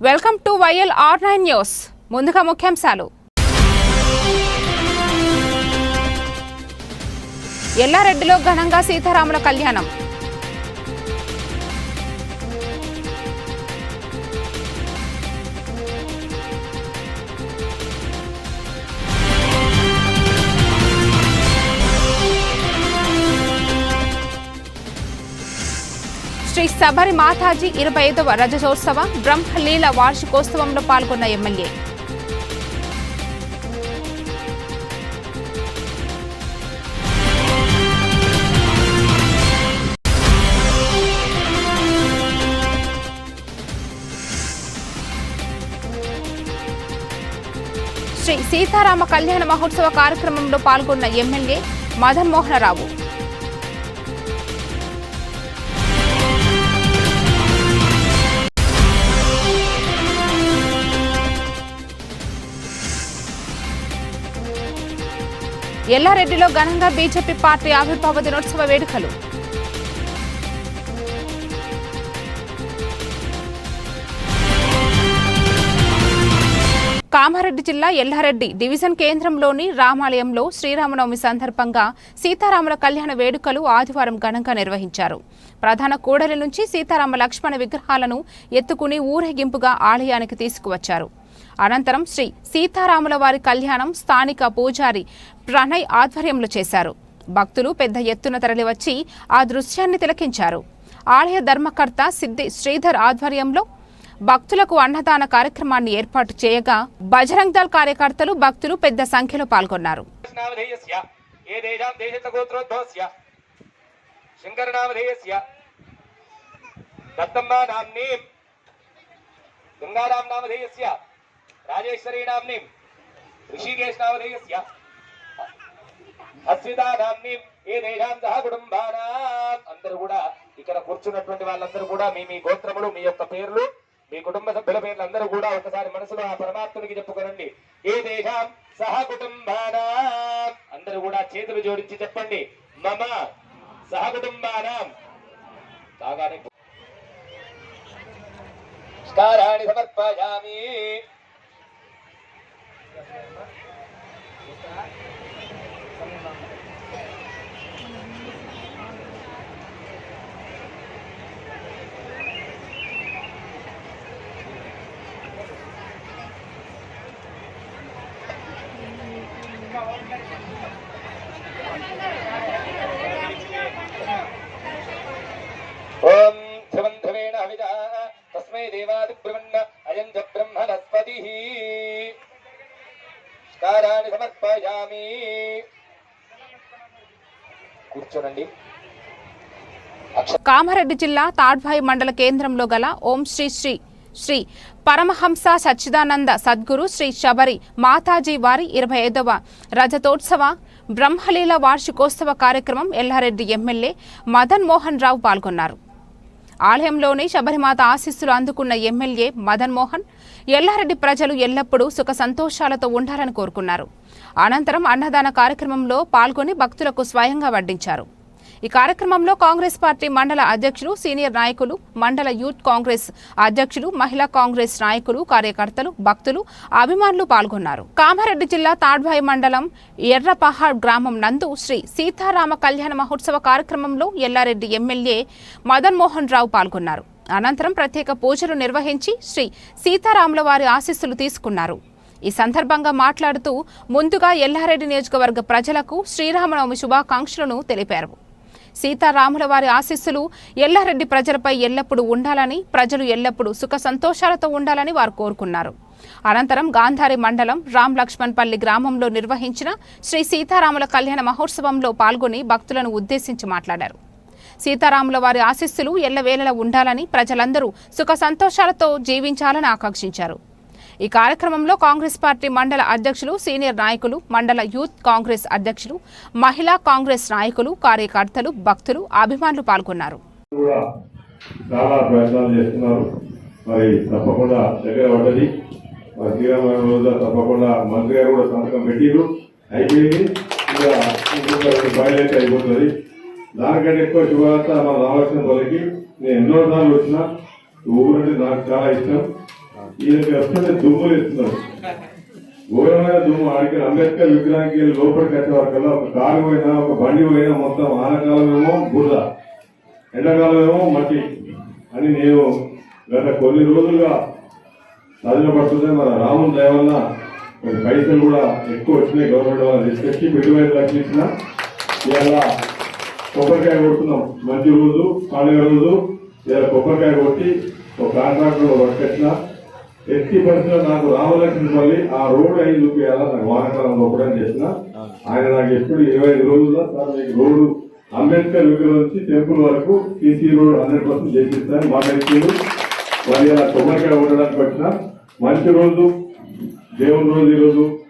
Welcome to Y L R nine news ముందుగా ముఖ్యాంశాలు. ఎల్లారెడ్డిలో ఘనంగా సీతారాముల కళ్యాణం. శ్రీ శబరి మాతాజీ ఇరవై ఐదవ రజజోత్సవ బ్రహ్మలీల వార్షికోత్సవంలో పాల్గొన్న ఎమ్మెల్యే. సీతారామ కళ్యాణ మహోత్సవ కార్యక్రమంలో పాల్గొన్న ఎమ్మెల్యే మదన్మోహనరావు. ఎల్లారెడ్డిలో ఘనంగా బీజేపీ పార్టీ ఆవిర్భావ దినోత్సవ వేడుకలు. కామారెడ్డి జిల్లా ఎల్లారెడ్డి డివిజన్ కేంద్రంలోని రామాలయంలో శ్రీరామనవమి సందర్భంగా సీతారాముల కళ్యాణ వేడుకలు ఆదివారం ఘనంగా నిర్వహించారు. ప్రధాన కూడలి నుంచి సీతారామ లక్ష్మణ విగ్రహాలను ఎత్తుకుని ఊరేగింపుగా ఆలయానికి తీసుకువచ్చారు. అనంతరం శ్రీ సీతారాముల వారి కళ్యాణం స్థానిక పూజారి ప్రణయ్ ఆధ్వర్యంలో చేశారు. భక్తులు పెద్ద ఎత్తున తరలివచ్చి ఆ దృశ్యాన్ని తిలకించారు. ఆలయ ధర్మకర్త సిద్ధి శ్రీధర్ ఆధ్వర్యంలో భక్తులకు అన్నదాన కార్యక్రమాన్ని ఏర్పాటు చేయగా బజరంగ్ దళ్ కార్యకర్తలు భక్తులు పెద్ద సంఖ్యలో పాల్గొన్నారు. నామధేయస్య ఏ దేశాం దేశతగోత్రోద్భవస్య శంకరనామధేయస్య. దత్తమ్మ నామ్నీం. గంగారాం నామధేయస్య రాజేశ్వరీ నామ్నీం ఋషికేశ్ నామధేయస్య అస్మితా నామ్నీం. ఏ దేశాం సహ కుటుంబానా. అందరూ కూడా ఇక్కడ కూర్చున్నటువంటి వాళ్ళందరూ కూడా మీ మీ గోత్రములు మీ యొక్క పేర్లు మీ కుటుంబ సభ్యుల పేర్లు అందరూ కూడా ఒకసారి మనసులో ఆ పరమాత్మునికి చెప్పుకోనండి. ఏ సహకుటుంబానా సహ కుటుంబానాం? అందరూ కూడా చేతులు జోడించి చెప్పండి. మమ సహ కుటుంబానాం. నమస్కారాన్ని సమర్పయామి. బ్రహ్మణ చ బ్రహ్మణస్పతి. నమస్కారాన్ని సమర్పయామి. కూర్చోనండి. కామారెడ్డి జిల్లా తాడ్భాయి మండల కేంద్రంలో గల ఓం శ్రీ శ్రీ శ్రీ పరమహంస సచ్చిదానంద సద్గురు శ్రీ శబరి మాతాజీ వారి ఇరవై ఐదవ రజతోత్సవ బ్రహ్మలీల వార్షికోత్సవ కార్యక్రమం ఎల్లారెడ్డి ఎమ్మెల్యే మదన్ మోహన్ రావు పాల్గొన్నారు. ఆలయంలోని శబరిమాత ఆశీస్సులు అందుకున్న ఎమ్మెల్యే మదన్ మోహన్ ఎల్లారెడ్డి ప్రజలు ఎల్లప్పుడూ సుఖ సంతోషాలతో ఉండాలని కోరుకున్నారు. అనంతరం అన్నదాన కార్యక్రమంలో పాల్గొని భక్తులకు స్వయంగా వడ్డించారు. ఈ కార్యక్రమంలో కాంగ్రెస్ పార్టీ మండల అధ్యక్షులు సీనియర్ నాయకులు మండల యూత్ కాంగ్రెస్ అధ్యక్షులు మహిళా కాంగ్రెస్ నాయకులు కార్యకర్తలు భక్తులు అభిమానులు పాల్గొన్నారు. కామారెడ్డి జిల్లా తాడ్వాయి మండలం ఎర్రపహాడ్ గ్రామం నందు శ్రీ సీతారామ కళ్యాణ మహోత్సవ కార్యక్రమంలో ఎల్లారెడ్డి ఎమ్మెల్యే మదన్ మోహన్ రావు పాల్గొన్నారు. అనంతరం ప్రత్యేక పూజలు నిర్వహించి శ్రీ సీతారాముల వారి ఆశీస్సులు తీసుకున్నారు. ఈ సందర్భంగా మాట్లాడుతూ ముందుగా ఎల్లారెడ్డి నియోజకవర్గ ప్రజలకు శ్రీరామనవమి శుభాకాంక్షలను తెలిపారు. సీతారాముల వారి ఆశీస్సులు ఎల్లారెడ్డి ప్రజలపై ఎల్లప్పుడూ ఉండాలని ప్రజలు ఎల్లప్పుడూ సుఖ సంతోషాలతో ఉండాలని వారు కోరుకున్నారు. అనంతరం గాంధారి మండలం రామ్ లక్ష్మణ్పల్లి గ్రామంలో నిర్వహించిన శ్రీ సీతారాముల కళ్యాణ మహోత్సవంలో పాల్గొని భక్తులను ఉద్దేశించి మాట్లాడారు. సీతారాముల వారి ఆశీస్సులు ఎల్లవేళలా ఉండాలని ప్రజలందరూ సుఖ సంతోషాలతో జీవించాలని ఆకాంక్షించారు. ఈ కార్యక్రమంలో కాంగ్రెస్ పార్టీ మండల అధ్యక్షులు సీనియర్ నాయకులు మండల యూత్ కాంగ్రెస్ అధ్యక్షులు మహిళా కాంగ్రెస్ నాయకులు కార్యకర్తలు భక్తులు అభిమానులు పాల్గొన్నారు. చాలా ప్రయత్నాలు చేస్తున్నారు. మరి తప్పకుండా దగ్గర పడ్డది. తప్పకుండా మంత్రి గారు కూడా సంతకం పెట్టిరు అయిపోయింది. అయిపోతుంది. దానికంటే ఎక్కువ శుభవార్త మన రావాల్సిన వాళ్ళకి. నేను ఎన్నో సార్లు వచ్చిన ఊరంటే నాకు చాలా ఇష్టం. ఈయనకి వస్తుంటే దుమ్ములు ఇస్తున్నారు ఘోరమైన దుమ్ము. ఆడికి అంబేద్కర్ విగ్రహానికి వెళ్ళి లోపలికి వచ్చే వరకల్లా ఒక కారు పోయినా ఒక బండి పోయినా మొత్తం ఆనకాలం ఏమో బురద ఎండాకాలం ఏమో మట్టి అని నేను గత కొన్ని రోజులుగా సాధన పడుతుంటే మన రాముని దయ వలన పైసలు కూడా ఎక్కువ వచ్చినాయి గవర్నమెంట్ వాళ్ళు తీసుకొచ్చి పెట్టుబడి లక్షలు ఇచ్చిన ఇలా కొబ్బరికాయ కొడుతున్నాం. మంచి రోజు పండుగ రోజు. ఇలా కొబ్బరికాయ కొట్టి ఒక కాంట్రాక్టర్ పట్టుకొచ్చిన ఎట్టి పరిస్థితుల్లో నాకు రామలక్ష్మి మళ్ళీ ఆ రోడ్ అయి చూపించాలా నాకు వానాకాలంలో కూడా చేసిన. ఆయన నాకు ఎప్పుడు ఇరవై ఐదు రోజుల్లో సార్ మీకు రోడ్డు అంబేద్కర్ విగ్రహం నుంచి టెంపుల్ వరకు సీసీ రోడ్ హండ్రెడ్ పర్సెంట్ చేపిస్తాను మా వ్యక్తులు మరి అలా కొబ్బరికాయ ఉండడానికి వచ్చిన మంచి రోజు దేవుని రోజు ఈ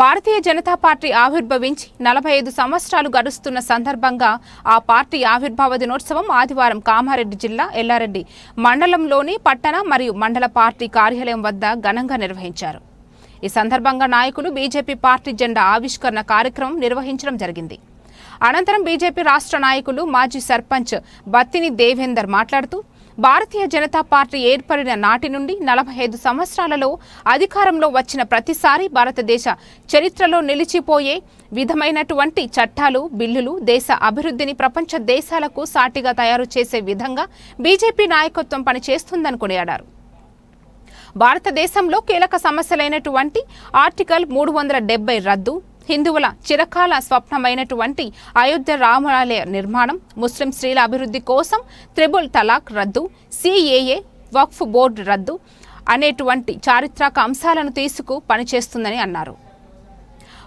భారతీయ జనతా పార్టీ ఆవిర్భవించి నలభై ఐదు సంవత్సరాలు గడుస్తున్న సందర్భంగా ఆ పార్టీ ఆవిర్భావ దినోత్సవం ఆదివారం కామారెడ్డి జిల్లా ఎల్లారెడ్డి మండలంలోని పట్టణ మరియు మండల పార్టీ కార్యాలయం వద్ద ఘనంగా నిర్వహించారు. ఈ సందర్భంగా నాయకులు బీజేపీ పార్టీ జెండా ఆవిష్కరణ కార్యక్రమం నిర్వహించడం జరిగింది. అనంతరం బీజేపీ రాష్ట్ర నాయకులు మాజీ సర్పంచ్ బత్తిని దేవేందర్ మాట్లాడుతూ భారతీయ జనతా పార్టీ ఏర్పడిన నాటి నుండి నలభై ఐదు సంవత్సరాలలో అధికారంలో వచ్చిన ప్రతిసారి భారతదేశ చరిత్రలో నిలిచిపోయే విధమైనటువంటి చట్టాలు బిల్లులు దేశ అభివృద్ధిని ప్రపంచ దేశాలకు సాటిగా తయారు చేసే విధంగా బీజేపీ నాయకత్వం పనిచేస్తుందని కొనియాడారు. భారతదేశంలో కీలక సమస్యలైనటువంటి ఆర్టికల్ మూడు వందల డెబ్బై రద్దు హిందువుల చిరకాల స్వప్నమైనటువంటి అయోధ్య రామాలయ నిర్మాణం ముస్లిం స్త్రీల అభివృద్ధి కోసం త్రిబుల్ తలాక్ రద్దు సిఏఏ వక్ఫ్ బోర్డు రద్దు అనేటువంటి చారిత్రక అంశాలను తీసుకు పనిచేస్తుందని అన్నారు.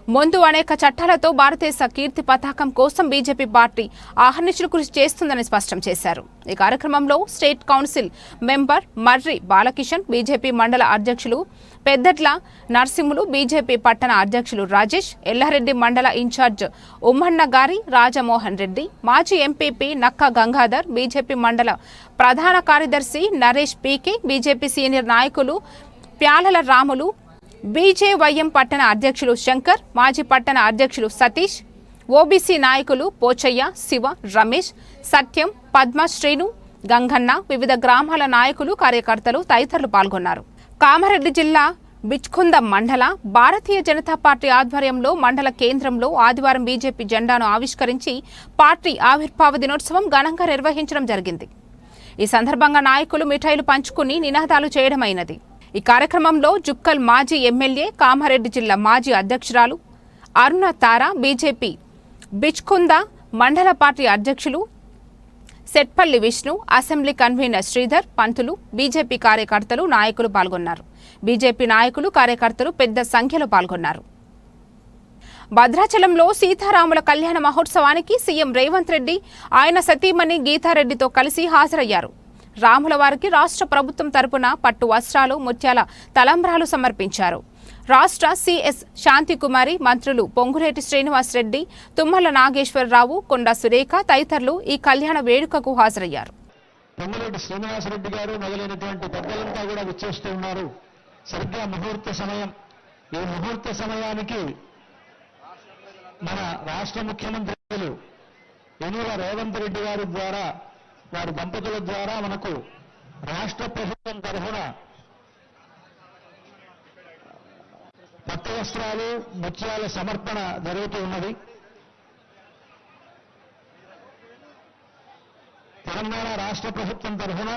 ముందు అనేక చట్టాలతో భారతదేశ కీర్తి పతాకం కోసం బీజేపీ పార్టీ ఆహర్నిశలు కృషి చేస్తుందని స్పష్టం చేశారు. ఈ కార్యక్రమంలో state council member Marri Balakishan BJP మండల అధ్యక్షులు పెద్దట్ల నరసింహులు బీజేపీ పట్టణ అధ్యక్షులు రాజేష్ ఎల్లారెడ్డి మండల ఇన్ఛార్జ్ ఉమ్మన్న గారి రాజమోహన్ రెడ్డి మాజీ ఎంపీపీ నక్క గంగాధర్ బీజేపీ మండల ప్రధాన కార్యదర్శి నరేష్ పీకే బీజేపీ సీనియర్ నాయకులు ప్యాలల రాములు బీజేవైఎం పట్టణ అధ్యక్షులు శంకర్ మాజీ పట్టణ అధ్యక్షులు సతీష్ ఓబీసీ నాయకులు పోచయ్య శివ రమేష్ సత్యం పద్మ శ్రీను గంగన్న వివిధ గ్రామాల నాయకులు కార్యకర్తలు తదితరులు పాల్గొన్నారు. కామారెడ్డి జిల్లా బిచ్కుంద మండల భారతీయ జనతా పార్టీ ఆధ్వర్యంలో మండల కేంద్రంలో ఆదివారం బీజేపీ జెండాను ఆవిష్కరించి పార్టీ ఆవిర్భావ దినోత్సవం ఘనంగా నిర్వహించడం జరిగింది. ఈ సందర్భంగా నాయకులు మిఠాయిలు పంచుకుని నినాదాలు చేయడమైనది. ఈ కార్యక్రమంలో జుక్కల్ మాజీ ఎమ్మెల్యే కామారెడ్డి జిల్లా మాజీ అధ్యక్షురాలు అరుణ తార బీజేపీ బిచ్కుంద మండల పార్టీ అధ్యక్షులు Setpalli Vishnu assembly convener Sridhar Pantulu BJP కార్యకర్తలు నాయకులు పాల్గొన్నారు. బీజేపీ నాయకులు కార్యకర్తలు పెద్ద సంఖ్యలో పాల్గొన్నారు. భద్రాచలంలో సీతారాముల కళ్యాణ మహోత్సవానికి సీఎం రేవంత్ రెడ్డి ఆయన సతీమణి గీతారెడ్డితో కలిసి హాజరయ్యారు. రాముల వారికి రాష్ట్ర ప్రభుత్వం తరపున పట్టు వస్త్రాలు ముత్యాల తలంబ్రాలు సమర్పించారు. రాష్ట్ర సిఎస్ శాంతికుమారి మంత్రులు పొంగులేటి శ్రీనివాసరెడ్డి తుమ్మల నాగేశ్వరరావు కొండ సురేఖ తదితరులు ఈ కళ్యాణ వేడుకకు హాజరయ్యారు. పొంగులేటి శ్రీనివాసరెడ్డి గారు మొదలైనటువంటి పెద్దలంతా కూడా విచ్చేస్తూ ఉన్నారు. సరిగ్గా ముహూర్త సమయం ఈ ముహూర్త సమయానికి మన రాష్ట్ర ముఖ్యమంత్రులు యనుల రేవంత్ రెడ్డి గారి ద్వారా వారి దంపతుల ద్వారా మనకు రాష్ట్ర ప్రభుత్వం తరఫున పట్టు వస్త్రాలు ముత్యాల సమర్పణ జరుగుతూ ఉన్నది. తెలంగాణ రాష్ట్ర ప్రభుత్వం తరఫున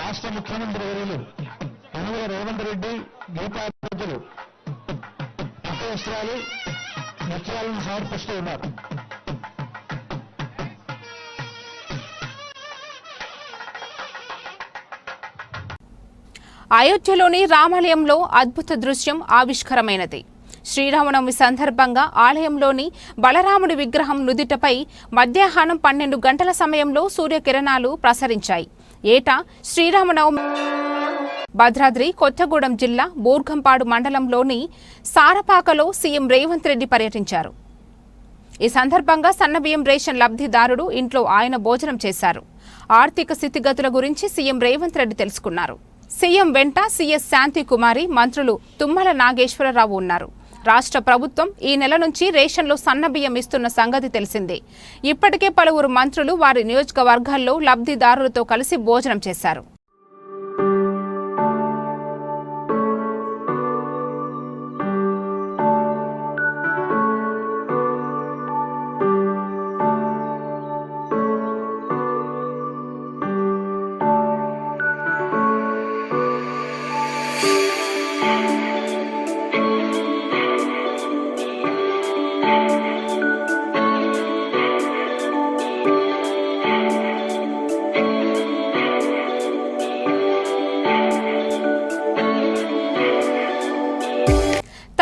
రాష్ట్ర ముఖ్యమంత్రి వర్యులు యనుగుల రేవంత్ రెడ్డి గీతాధ్యక్షులు పట్టు వస్త్రాలు ముత్యాలను సమర్పిస్తూ ఉన్నారు. అయోధ్యలోని రామాలయంలో అద్భుత దృశ్యం ఆవిష్కరమైనది. శ్రీరామనవమి సందర్భంగా ఆలయంలోని బలరాముడి విగ్రహం నుదిటపై మధ్యాహ్నం పన్నెండు గంటల సమయంలో సూర్యకిరణాలు ప్రసరించాయి. ఏటా శ్రీరామనవమి భద్రాద్రి కొత్తగూడెం జిల్లా బూర్గంపాడు మండలంలోని సారపాకలో సీఎం రేవంత్ రెడ్డి పర్యటించారు. ఈ సందర్భంగా సన్నబియ్యం రేషన్ లబ్ధిదారుడు ఇంట్లో ఆయన భోజనం చేశారు. ఆర్థిక స్థితిగతుల గురించి సీఎం రేవంత్ రెడ్డి తెలుసుకున్నారు. సీఎం వెంట సీఎస్ శాంతి కుమారి మంత్రులు తుమ్మల నాగేశ్వరరావు ఉన్నారు. రాష్ట్ర ప్రభుత్వం ఈ నెల నుంచి రేషన్లో సన్నబియ్యం ఇస్తున్న సంగతి తెలిసిందే. ఇప్పటికే పలువురు మంత్రులు వారి నియోజకవర్గాల్లో లబ్ధిదారులతో కలిసి భోజనం చేశారు.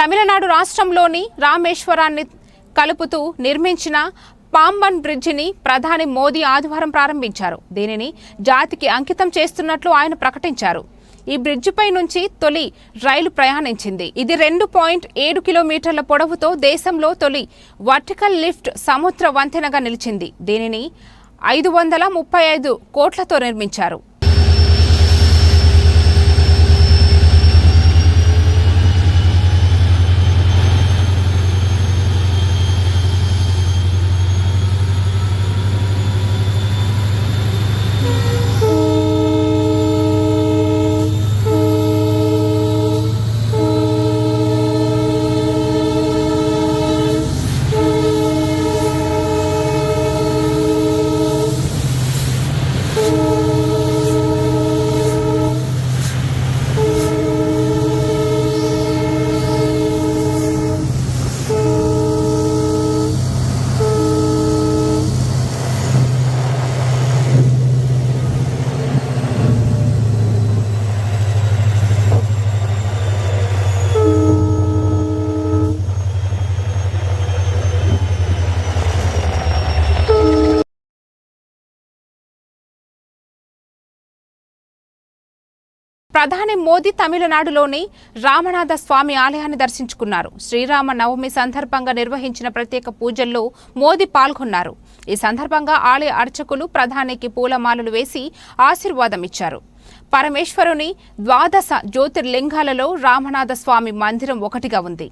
తమిళనాడు రాష్ట్రంలోని రామేశ్వరాన్ని కలుపుతూ నిర్మించిన పాంబన్ బ్రిడ్జిని ప్రధాని మోదీ ఆదివారం ప్రారంభించారు. దీనిని జాతికి అంకితం చేస్తున్నట్లు ఆయన ప్రకటించారు. ఈ బ్రిడ్జిపై నుంచి తొలి రైలు ప్రయాణించింది. ఇది రెండు పాయింట్ ఏడు కిలోమీటర్ల పొడవుతో దేశంలో తొలి వర్టికల్ లిఫ్ట్ సముద్ర వంతెనగా నిలిచింది. దీనిని ఐదు వందల ముప్పై ఐదు కోట్లతో నిర్మించారు. ప్రధాని మోదీ తమిళనాడులోని రామనాథ స్వామి ఆలయాన్ని దర్శించుకున్నారు. శ్రీరామ నవమి సందర్భంగా నిర్వహించిన ప్రత్యేక పూజల్లో మోదీ పాల్గొన్నారు. ఈ సందర్భంగా ఆలయ అర్చకులు ప్రధానికి పూలమాలలు వేసి ఆశీర్వాదం ఇచ్చారు. పరమేశ్వరుని ద్వాదశ జ్యోతిర్లింగాలలో రామనాథ స్వామి మందిరం ఒకటిగా ఉంది.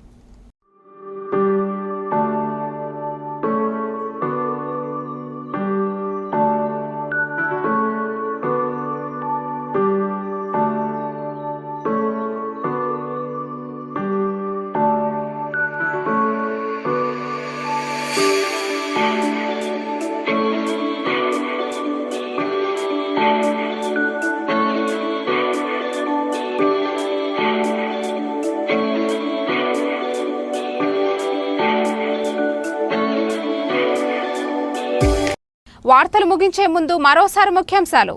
వార్తలు ముగించే ముందు మరోసారి ముఖ్యాంశాలు.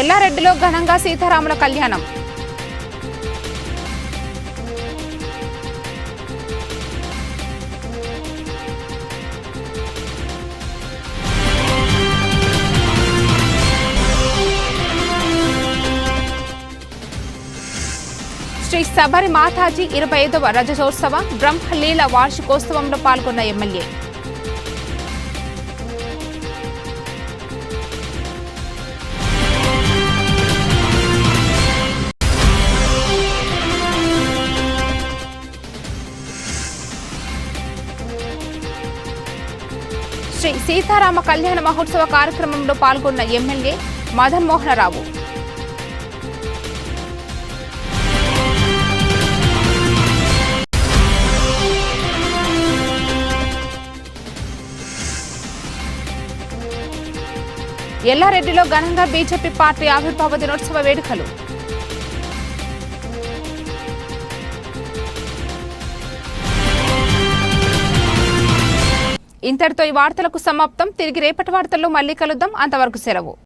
ఎల్లారెడ్డిలో ఘనంగా సీతారాముల కళ్యాణం. శబరి మాతాజీ ఇరవై ఐదవ రజతోత్సవ బ్రహ్మలీల వార్షికోత్సవంలో పాల్గొన్న ఎమ్మెల్యే. శ్రీ సీతారామ కళ్యాణ మహోత్సవ కార్యక్రమంలో పాల్గొన్న ఎమ్మెల్యే మదన్ ఎల్లారెడ్డిలో ఘనంగా బీజేపీ పార్టీ ఆవిర్భావ దినోత్సవ వేడుకలు. ఇంతటితో ఈ వార్తలకు సమాప్తం. తిరిగి రేపటి వార్తల్లో మళ్ళీ కలుద్దాం. అంతవరకు సెలవు.